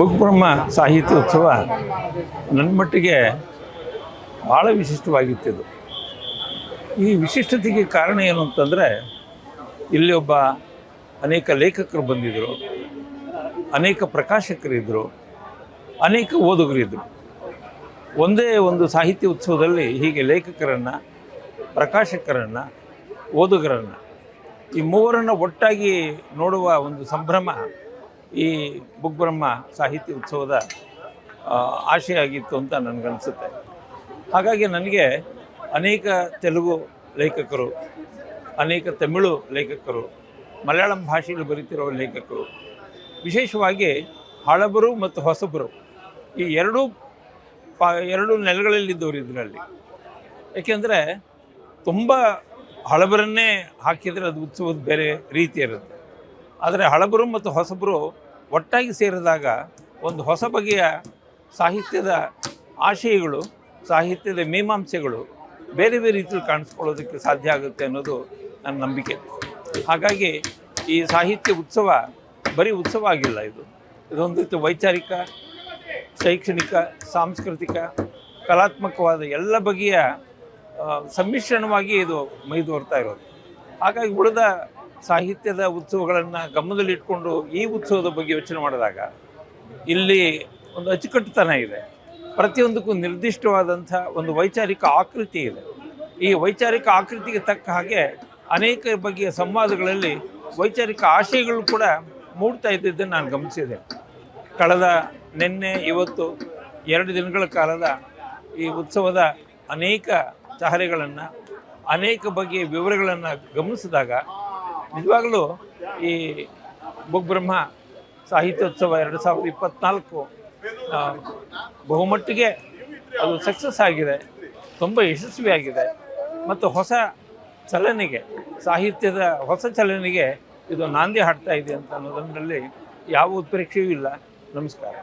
ಬುಗ್ಬ್ರಹ್ಮ ಸಾಹಿತ್ಯ ಉತ್ಸವ ನನ್ನ ಮಟ್ಟಿಗೆ ಭಾಳ ವಿಶಿಷ್ಟವಾಗಿತ್ತಿದು ಈ ವಿಶಿಷ್ಟತೆಗೆ ಕಾರಣ ಏನು ಅಂತಂದರೆ, ಇಲ್ಲಿ ಒಬ್ಬ ಅನೇಕ ಲೇಖಕರು ಬಂದಿದ್ದರು ಅನೇಕ ಪ್ರಕಾಶಕರಿದ್ದರು ಅನೇಕ ಓದುಗರಿದ್ದರು ಒಂದೇ ಒಂದು ಸಾಹಿತ್ಯ ಉತ್ಸವದಲ್ಲಿ ಹೀಗೆ ಲೇಖಕರನ್ನು, ಪ್ರಕಾಶಕರನ್ನು, ಓದುಗರನ್ನು ಈ ಮೂವರನ್ನು ಒಟ್ಟಾಗಿ ನೋಡುವ ಒಂದು ಸಂಭ್ರಮ ಈ ಬುಗ್ಬ್ರಹ್ಮ ಸಾಹಿತ್ಯ ಉತ್ಸವದ ಆಶಯ ಆಗಿತ್ತು ಅಂತ ನನಗನ್ಸುತ್ತೆ. ಹಾಗಾಗಿ ನನಗೆ ಅನೇಕ ತೆಲುಗು ಲೇಖಕರು, ಅನೇಕ ತಮಿಳು ಲೇಖಕರು, ಮಲಯಾಳಂ ಭಾಷೆಯಲ್ಲಿ ಬರೀತಿರುವ ಲೇಖಕರು, ವಿಶೇಷವಾಗಿ ಹಳಬರು ಮತ್ತು ಹೊಸಬರು, ಈ ಎರಡೂ ಪಾ, ಎರಡು ನೆಲೆಗಳಲ್ಲಿದ್ದವರು ಇದರಲ್ಲಿ. ಏಕೆಂದರೆ ತುಂಬ ಹಳಬರನ್ನೇ ಹಾಕಿದರೆ ಅದು ಉತ್ಸವದ ಬೇರೆ ರೀತಿ ಇರುತ್ತೆ. ಆದರೆ ಹಳಬರು ಮತ್ತು ಹೊಸಬರು ಒಟ್ಟಾಗಿ ಸೇರಿದಾಗ ಒಂದು ಹೊಸ ಬಗೆಯ ಸಾಹಿತ್ಯದ ಆಶಯಗಳು, ಸಾಹಿತ್ಯದ ಮೀಮಾಂಸೆಗಳು ಬೇರೆ ಬೇರೆ ರೀತಿಯಲ್ಲಿ ಕಾಣಿಸ್ಕೊಳ್ಳೋದಕ್ಕೆ ಸಾಧ್ಯ ಆಗುತ್ತೆ ಅನ್ನೋದು ನನ್ನ ನಂಬಿಕೆ. ಹಾಗಾಗಿ ಈ ಸಾಹಿತ್ಯ ಉತ್ಸವ ಬರೀ ಉತ್ಸವ ಆಗಿಲ್ಲ ಇದು. ಇದೊಂದು ರೀತಿ ವೈಚಾರಿಕ, ಶೈಕ್ಷಣಿಕ, ಸಾಂಸ್ಕೃತಿಕ, ಕಲಾತ್ಮಕವಾದ ಎಲ್ಲ ಬಗೆಯ ಸಮ್ಮಿಶ್ರಣವಾಗಿ ಇದು ಮೈದೋರ್ತಾ ಇರೋದು. ಹಾಗಾಗಿ ಉಳಿದ ಸಾಹಿತ್ಯದ ಉತ್ಸವಗಳನ್ನು ಗಮನದಲ್ಲಿಟ್ಕೊಂಡು ಈ ಉತ್ಸವದ ಬಗ್ಗೆ ಯೋಚನೆ ಮಾಡಿದಾಗ ಇಲ್ಲಿ ಒಂದು ಅಚ್ಚುಕಟ್ಟುತನ ಇದೆ. ಪ್ರತಿಯೊಂದಕ್ಕೂ ನಿರ್ದಿಷ್ಟವಾದಂಥ ಒಂದು ವೈಚಾರಿಕ ಆಕೃತಿ ಇದೆ. ಈ ವೈಚಾರಿಕ ಆಕೃತಿಗೆ ತಕ್ಕ ಹಾಗೆ ಅನೇಕ ಬಗೆಯ ಸಂವಾದಗಳಲ್ಲಿ ವೈಚಾರಿಕ ಆಶಯಗಳು ಕೂಡ ಮೂಡ್ತಾ ಇದ್ದಿದ್ದನ್ನು ನಾನು ಗಮನಿಸಿದೆ. ಕಳೆದ ನಿನ್ನೆ, ಇವತ್ತು ಎರಡು ದಿನಗಳ ಕಾಲದ ಈ ಉತ್ಸವದ ಅನೇಕ ಚಹರೆಗಳನ್ನು, ಅನೇಕ ಬಗೆಯ ವಿವರಗಳನ್ನು ಗಮನಿಸಿದಾಗ ನಿಜವಾಗಲೂ ಈ ಬುಗ್ಬ್ರಹ್ಮ ಸಾಹಿತ್ಯೋತ್ಸವ ಎರಡು ಸಾವಿರದ ಇಪ್ಪತ್ತ್ನಾಲ್ಕು ಆ, ಬಹುಮಟ್ಟಿಗೆ ಅದು ಸಕ್ಸಸ್ ಆಗಿದೆ ತುಂಬ ಯಶಸ್ವಿಯಾಗಿದೆ. ಮತ್ತು ಹೊಸ ಚಲನೆಗೆ ಸಾಹಿತ್ಯದ ಹೊಸ ಚಲನೆಗೆ ಇದು ನಾಂದಿ ಹಾಡ್ತಾ ಇದೆ ಅಂತ ಅನ್ನೋದರಲ್ಲಿ ಯಾವ ಉತ್ಪ್ರೇಕ್ಷೆಯೂ ಇಲ್ಲ. ನಮಸ್ಕಾರ.